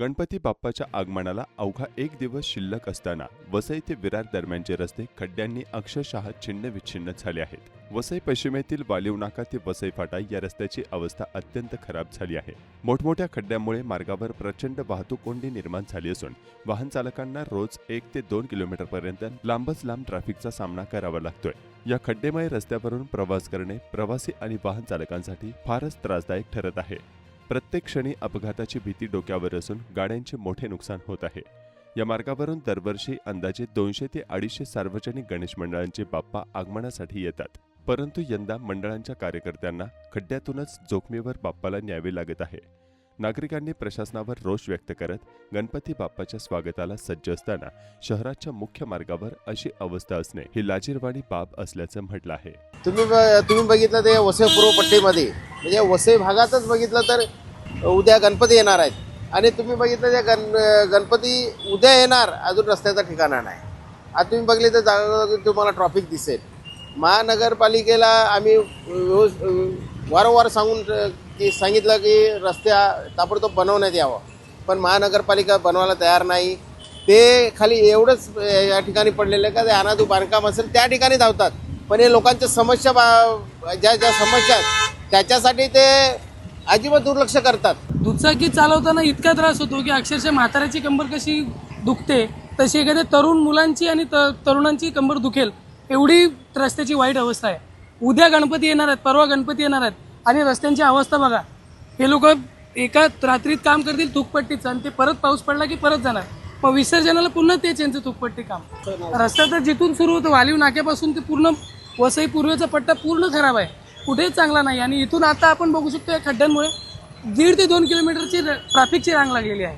गणपती बाप्पाच्या आगमनाला अवघा एक दिवस शिल्लक असताना वसई ते विरार दरम्यानचे रस्ते खड्ड्यांनी अक्षरशः छिन्न विच्छिन्न झाले आहेत. वसई पश्चिमेतील वालिव नाका ते वसई फाटा या रस्त्याची अवस्था अत्यंत खराब झाली आहे. मोठमोठ्या खड्ड्यांमुळे मार्गावर प्रचंड वाहतूक कोंडी निर्माण झाली असून वाहन चालकांना रोज एक ते दोन किलोमीटरपर्यंत लांबच लांब ट्रॅफिकचा सामना करावा लागतोय. या खड्डेमय रस्त्यावरून प्रवास करणे प्रवासी आणि वाहन चालकांसाठी फारच त्रासदायक ठरत आहे. प्रत्येक क्षणी अपघाताची भीती डोक्यावर असून गाड्यांचे मोठे नुकसान होत आहे. या मार्गावरून दरवर्षी अंदाजे दोनशे ते अडीचशे सार्वजनिक गणेश मंडळांचे बाप्पा आगमनासाठी येतात. परंतु यंदा मंडळांच्या कार्यकर्त्यांना खड्ड्यातूनच जोखमीवर बाप्पाला न्यावे लागत आहे. नागरिकांनी प्रशासनावर रोष व्यक्त करत गणपती बाप्पाच्या स्वागताला सज्ज असताना शहराच्या मुख्य मार्गावर अशी अवस्था असणे ही लाजीरवाणी बाब असल्याचं म्हटलं आहे. तुम्ही तुम्ही बघितलं ते वसई पूर्व पट्टीमध्ये? म्हणजे वसई भागातच बघितलं तर उद्या गणपती येणार आहेत. आणि तुम्ही बघितलं त्या गण गणपती उद्या येणार अजून रस्त्याचा ठिकाणा नाही. आता तुम्ही बघले तर जागा तुम्हाला ट्रॉफिक दिसेल. महानगरपालिकेला आम्ही व्यवस- वारंवार सांगून की सांगितलं की रस्त्या ताबडतोब बनवण्यात यावं. पण महानगरपालिका बनवायला तयार नाही. ते खाली एवढंच या ठिकाणी पडलेलं आहे का ते अनादू बांधकाम असेल त्या ठिकाणी धावतात. पण हे लोकांच्या समस्या बा- ज्या ज्या समस्या आहेत त्याच्यासाठी ते अजिबात दुर्लक्ष करतात. दुचाकी चालवताना इतका त्रास होतो की अक्षरशः म्हाताऱ्याची कंबर कशी दुखते तशी एखाद्या तरुण मुलांची आणि तरुणांची कंबर दुखेल एवढी रस्त्याची वाईट अवस्था आहे. उद्या गणपती येणार आहेत परवा गणपती येणार आहेत आणि रस्त्यांची अवस्था बघा. हे लोक एका रात्रीत काम करतील थुकपट्टीचं आणि ते परत पाऊस पडला की परत जाणार. मग विसर्जनाला पुन्हा तेच यांचं थुकपट्टी काम. रस्ता तर जिथून सुरू होतं वालीव नाक्यापासून ते पूर्ण वसई पूर्वेचा पट्टा पूर्ण खराब आहे. कुठेच चांगला नाही. आणि इथून आता आपण बघू शकतो या खड्ड्यांमुळे दीड ते दोन किलोमीटरची ट्रॅफिकची रांग लागलेली आहे.